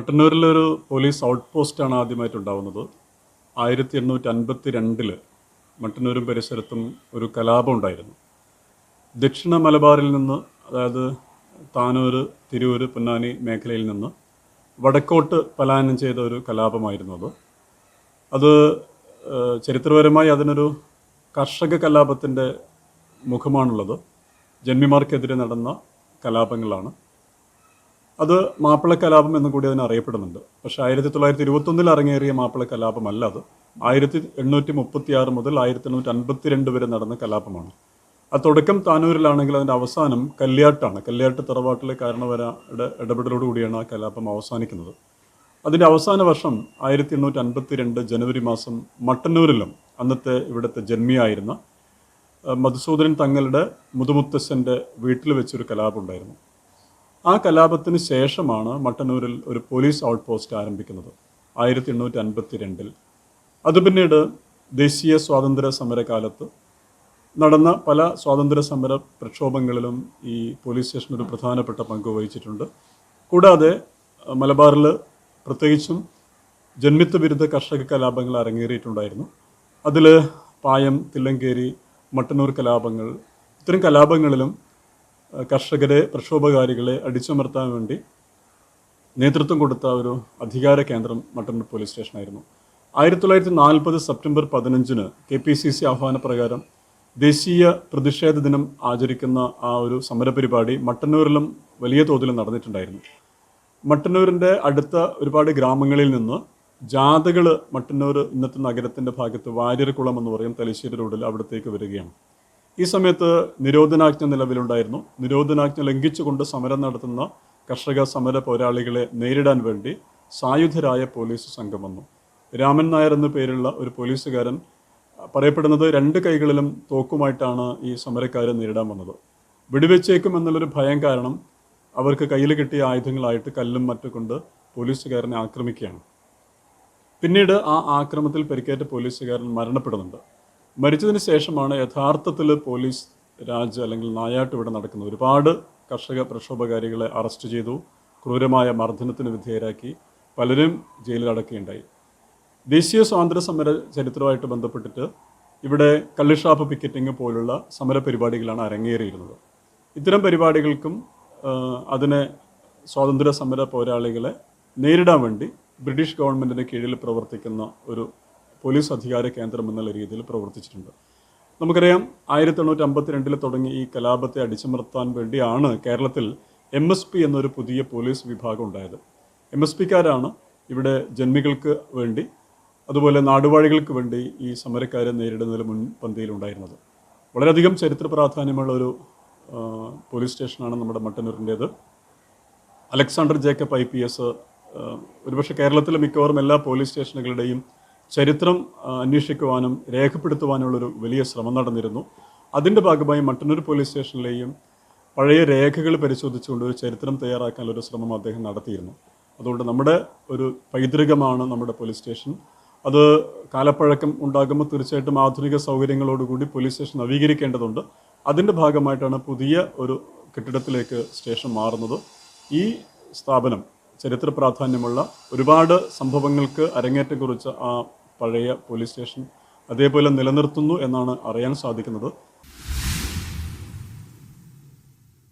മട്ടന്നൂരിലൊരു police out പോസ്റ്റാണ് ആദ്യമായിട്ട് ഉണ്ടാവുന്നത് ആയിരത്തി എണ്ണൂറ്റി അൻപത്തി രണ്ടിൽ മട്ടന്നൂരും പരിസരത്തും ഒരു കലാപം ഉണ്ടായിരുന്നു. ദക്ഷിണ മലബാറിൽ നിന്ന് അതായത് താനൂർ തിരൂർ പൊന്നാനി മേഖലയിൽ നിന്ന് വടക്കോട്ട് പലായനം ചെയ്ത ഒരു കലാപമായിരുന്നു അത്. അത് ചരിത്രപരമായി അതിനൊരു കർഷക കലാപത്തിന്റെ മുഖമാണുള്ളത്. ജന്മിമാർക്കെതിരെ നടന്ന കലാപങ്ങളാണ്. അത് മാപ്പിള കലാപം എന്ന് കൂടി അതിന് അറിയപ്പെടുന്നുണ്ട്. പക്ഷേ ആയിരത്തി തൊള്ളായിരത്തി ഇരുപത്തൊന്നിൽ അരങ്ങേറിയ മാപ്പിള കലാപമല്ല അത്. ആയിരത്തി എണ്ണൂറ്റി മുപ്പത്തി ആറ് മുതൽ ആയിരത്തി എണ്ണൂറ്റി അൻപത്തിരണ്ട് വരെ നടന്ന കലാപമാണ്. ആ തുടക്കം താനൂരിലാണെങ്കിൽ അതിന്റെ അവസാനം കല്യാട്ടാണ്. കല്യാട്ട് തറവാട്ടിലെ കാരണവരുടെ ഇടപെടലോടുകൂടിയാണ് ആ കലാപം അവസാനിക്കുന്നത്. അതിന്റെ അവസാന വർഷം ആയിരത്തി എണ്ണൂറ്റി അൻപത്തി രണ്ട് ജനുവരി മാസം മട്ടന്നൂരിലും അന്നത്തെ ഇവിടുത്തെ ജന്മിയായിരുന്ന മധുസൂദനൻ തങ്ങളുടെ മുതുമുത്തശ്ശന്റെ വീട്ടിൽ വെച്ചൊരു കലാപം ഉണ്ടായിരുന്നു. ആ കലാപത്തിന് ശേഷമാണ് മട്ടന്നൂരിൽ ഒരു പോലീസ് ഔട്ട് പോസ്റ്റ് ആരംഭിക്കുന്നത് ആയിരത്തി എണ്ണൂറ്റി അൻപത്തി രണ്ടിൽ അത് പിന്നീട് ദേശീയ സ്വാതന്ത്ര്യ സമരകാലത്ത് നടന്ന പല സ്വാതന്ത്ര്യ സമര പ്രക്ഷോഭങ്ങളിലും ഈ പോലീസ് സ്റ്റേഷൻ ഒരു പ്രധാനപ്പെട്ട പങ്ക് വഹിച്ചിട്ടുണ്ട്. കൂടാതെ മലബാറിൽ പ്രത്യേകിച്ചും ജന്മിത്ത വിരുദ്ധ കർഷക കലാപങ്ങൾ അരങ്ങേറിയിട്ടുണ്ടായിരുന്നു. അതിൽ പായം തില്ലങ്കേരി മട്ടന്നൂർ കലാപങ്ങൾ ഇത്തരം കലാപങ്ങളിലും കർഷകരെ പ്രക്ഷോഭകാരികളെ അടിച്ചമർത്താൻ വേണ്ടി നേതൃത്വം കൊടുത്ത ഒരു അധികാര കേന്ദ്രം മട്ടന്നൂർ പോലീസ് സ്റ്റേഷനായിരുന്നു. ആയിരത്തി തൊള്ളായിരത്തി നാൽപ്പത് സെപ്റ്റംബർ പതിനഞ്ചിന് കെ പി സി സി ആഹ്വാനപ്രകാരം ദേശീയ പ്രതിഷേധ ദിനം ആചരിക്കുന്ന ആ ഒരു സമരപരിപാടി മട്ടന്നൂരിലും വലിയ തോതിൽ നടന്നിട്ടുണ്ടായിരുന്നു. മട്ടന്നൂരിന്റെ അടുത്ത ഒരുപാട് ഗ്രാമങ്ങളിൽ നിന്ന് ജാഥകൾ മട്ടന്നൂർ ഇന്നത്തെ നഗരത്തിന്റെ ഭാഗത്ത് വാര്യർകുളം എന്ന് പറയും തലശ്ശേരി റോഡിൽ അവിടത്തേക്ക് വരികയാണ്. ഈ സമയത്ത് നിരോധനാജ്ഞ നിലവിലുണ്ടായിരുന്നു. നിരോധനാജ്ഞ ലംഘിച്ചുകൊണ്ട് സമരം നടത്തുന്ന കർഷക സമര പോരാളികളെ നേരിടാൻ വേണ്ടി സായുധരായ പോലീസ് സംഘം വന്നു. രാമൻ നായർ എന്ന പേരുള്ള ഒരു പോലീസുകാരൻ പറയപ്പെടുന്നത് രണ്ട് കൈകളിലും തോക്കുമായിട്ടാണ് ഈ സമരക്കാരെ നേരിടാൻ വന്നത്. വെടിവെച്ചേക്കും എന്നുള്ളൊരു ഭയം കാരണം അവർക്ക് കയ്യിൽ കിട്ടിയ ആയുധങ്ങളായിട്ട് കല്ലും മറ്റു കൊണ്ട് പോലീസുകാരനെ ആക്രമിക്കുകയാണ്. പിന്നീട് ആ ആക്രമത്തിൽ പരിക്കേറ്റ പോലീസുകാരൻ മരണപ്പെടുന്നുണ്ട്. മരിച്ചതിന് ശേഷമാണ് യഥാർത്ഥത്തിൽ പോലീസ് രാജ് അല്ലെങ്കിൽ നായാട്ട് ഇവിടെ നടക്കുന്നത്. ഒരുപാട് കർഷക പ്രക്ഷോഭകാരികളെ അറസ്റ്റ് ചെയ്തു ക്രൂരമായ മർദ്ദനത്തിന് വിധേയരാക്കി പലരും ജയിലിലടക്കുകയുണ്ടായി ദേശീയ സ്വാതന്ത്ര്യ സമര ചരിത്രമായിട്ട് ബന്ധപ്പെട്ടിട്ട് ഇവിടെ കള്ളിഷാപ്പ് പിക്കറ്റിംഗ് പോലുള്ള സമര പരിപാടികളാണ് അരങ്ങേറിയിരുന്നത്. ഇത്തരം പരിപാടികൾക്കും അതിനെ സ്വാതന്ത്ര്യ സമര പോരാളികളെ നേരിടാൻ വേണ്ടി ബ്രിട്ടീഷ് ഗവൺമെന്റിന് കീഴിൽ പ്രവർത്തിക്കുന്ന ഒരു പോലീസ് അധികാര കേന്ദ്രം എന്നുള്ള രീതിയിൽ പ്രവർത്തിച്ചിട്ടുണ്ട്. നമുക്കറിയാം ആയിരത്തി എണ്ണൂറ്റി അമ്പത്തിരണ്ടിൽ തുടങ്ങി ഈ കലാപത്തെ അടിച്ചമർത്താൻ വേണ്ടിയാണ് കേരളത്തിൽ എം എസ് പി എന്നൊരു പുതിയ പോലീസ് വിഭാഗം ഉണ്ടായത്. എം എസ് പിക്കാരാണ് ഇവിടെ ജന്മികൾക്ക് വേണ്ടി അതുപോലെ നാടുവാഴികൾക്ക് വേണ്ടി ഈ സമരക്കാരെ നേരിടുന്നതിൽ മുൻപന്തിയിലുണ്ടായിരുന്നത് വളരെയധികം ചരിത്ര പ്രാധാന്യമുള്ള ഒരു പോലീസ് സ്റ്റേഷനാണ് നമ്മുടെ മട്ടന്നൂരിന്റേത്. Alexander Jacob I P S ഒരുപക്ഷെ കേരളത്തിലെ മിക്കവാറും എല്ലാ പോലീസ് സ്റ്റേഷനുകളുടെയും ചരിത്രം അന്വേഷിക്കുവാനും രേഖപ്പെടുത്തുവാനുള്ളൊരു വലിയ ശ്രമം നടന്നിരുന്നു. അതിന്റെ ഭാഗമായി മട്ടന്നൂർ പോലീസ് സ്റ്റേഷനിലെയും പഴയ രേഖകൾ പരിശോധിച്ചുകൊണ്ട് ഒരു ചരിത്രം തയ്യാറാക്കാനുള്ളൊരു ശ്രമം അദ്ദേഹം നടത്തിയിരുന്നു. അതുകൊണ്ട് നമ്മുടെ ഒരു പൈതൃകമാണ് നമ്മുടെ പോലീസ് സ്റ്റേഷൻ. അത് കാലപ്പഴക്കം ഉണ്ടാകുമ്പോൾ തീർച്ചയായിട്ടും ആധുനിക സൗകര്യങ്ങളോടുകൂടി പോലീസ് സ്റ്റേഷൻ നവീകരിക്കേണ്ടതുണ്ട്. അതിന്റെ ഭാഗമായിട്ടാണ് പുതിയ ഒരു കെട്ടിടത്തിലേക്ക് സ്റ്റേഷൻ മാറുന്നത്. ഈ സ്ഥാപനം ചരിത്ര പ്രാധാന്യമുള്ള ഒരുപാട് സംഭവങ്ങൾക്ക് അരങ്ങേറ്റം കുറിച്ച ആ പഴയ പോലീസ് സ്റ്റേഷൻ അതേപോലെ നിലനിർത്തുന്നു എന്നാണ് അറിയാൻ സാധിക്കുന്നത്.